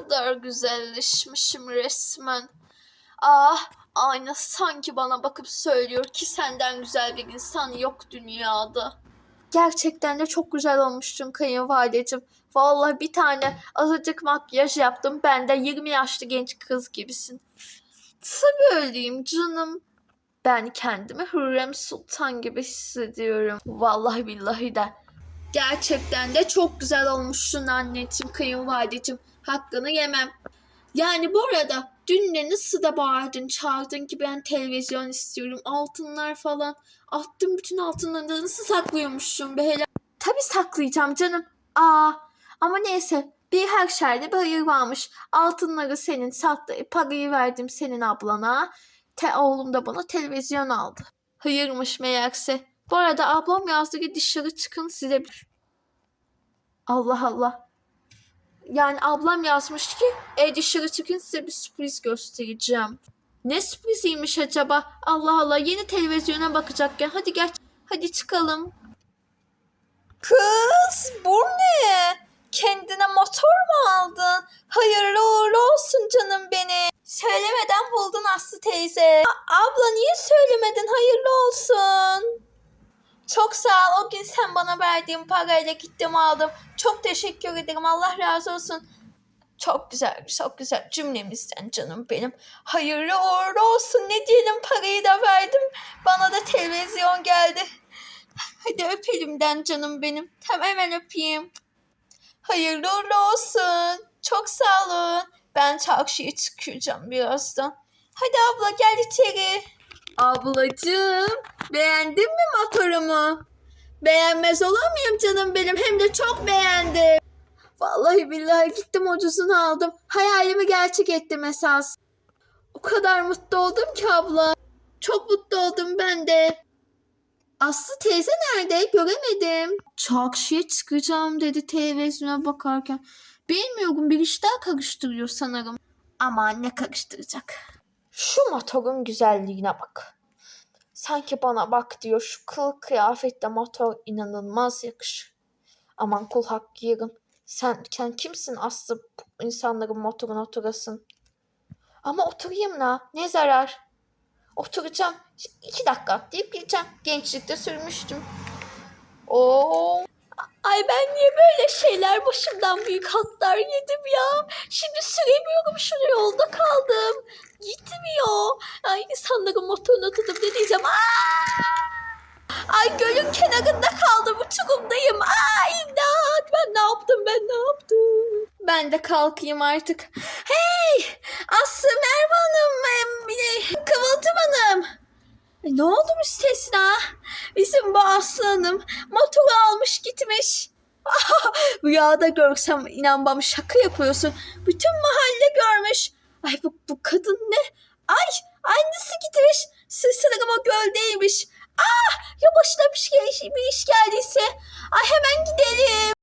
kadar güzelleşmişim resmen. Ah, ayna sanki bana bakıp söylüyor ki senden güzel bir insan yok dünyada. Gerçekten de çok güzel olmuşsun kayınvalideciğim. Vallahi bir tane azıcık makyaj yaptım. Ben de 20 yaşlı genç kız gibisin. Tabii öyleyim canım. Ben kendimi Hürrem Sultan gibi hissediyorum. Vallahi billahi de. Gerçekten de çok güzel olmuşsun anneciğim, kayınvalideciğim. Hakkını yemem. Yani bu arada dün de nasıl da bağırdın, çağırdın ki ben televizyon istiyorum, altınlar falan. Attım bütün altınları da nasıl saklıyormuşsun be hele. Tabii saklayacağım canım. Aa, ama neyse bir her şerde bir hayır varmış. Altınları senin sattı, parayı verdim senin ablana. Te oğlum da bana televizyon aldı. Hayırmış meğerse. Bu arada ablam yazdı ki dışarı çıkın size bir... Allah Allah. Yani ablam yazmış ki e dışarı çıkın size bir sürpriz göstereceğim. Ne sürpriziymiş acaba? Allah Allah yeni televizyona bakacakken hadi gel hadi çıkalım. Kız bu ne? Kendine motor mu aldın? Hayırlı uğurlu olsun canım benim. Söylemeden buldun Aslı teyze. A- abla niye söylemedin? Hayırlı olsun. Çok sağ ol. O gün sen bana verdiğin parayla gittim aldım. Çok teşekkür ederim. Allah razı olsun. Çok güzel, çok güzel cümlemizden canım benim. Hayırlı uğurlu olsun. Ne diyelim parayı da verdim. Bana da televizyon geldi. Hadi öp elimden canım benim. Tamam hemen öpeyim. Hayırlı uğurlu olsun. Çok sağ olun. Ben çarşıya çıkacağım birazdan. Hadi abla gel içeri. Ablacığım beğendin mi motorumu? Beğenmez olur muyum canım benim? Hem de çok beğendim. Vallahi billahi gittim ucuzunu aldım. Hayalimi gerçek ettim esas. O kadar mutlu oldum ki abla. Çok mutlu oldum ben de. Aslı teyze nerede? Göremedim. Çarşıya çıkacağım dedi televizyona bakarken. Bilmiyorum bir iş daha karıştırıyor sanırım. Ama ne karıştıracak? Şu motorun güzelliğine bak. Sanki bana bak diyor şu kıl kıyafetle motor inanılmaz yakışır. Aman kul hakkı yerim. Sen, sen kimsin Aslı bu insanların motoruna oturasın? Ama oturayım la ne zarar? Oturacağım. İki dakika atlayıp gideceğim. Gençlikte sürmüştüm. Oo. Ay ben niye böyle şeyler başımdan büyük hatlar yedim ya. Şimdi süremiyorum şu yolda kaldım. Gitmiyor. Ay insanların motoruna tutup ne diyeceğim. Aa! Ay gölün kenarında kaldım. Uçurumdayım. Aa imdat. Ben ne yaptım ben ne yaptım. Ben de kalkayım artık. Hey Aslı Merve Hanım. de Kıvılcım Hanım. E, Ne oldu müstesna? Bizim bu Aslı Hanım motoru almış gitmiş. Rüyada görsem inanmam şaka yapıyorsun. Bütün mahalle görmüş. Ay bu, bu kadın ne? Ay annesi gitmiş. O göldeymiş. Ah ya başına bir, şey, bir iş geldiyse. Ay hemen gidelim.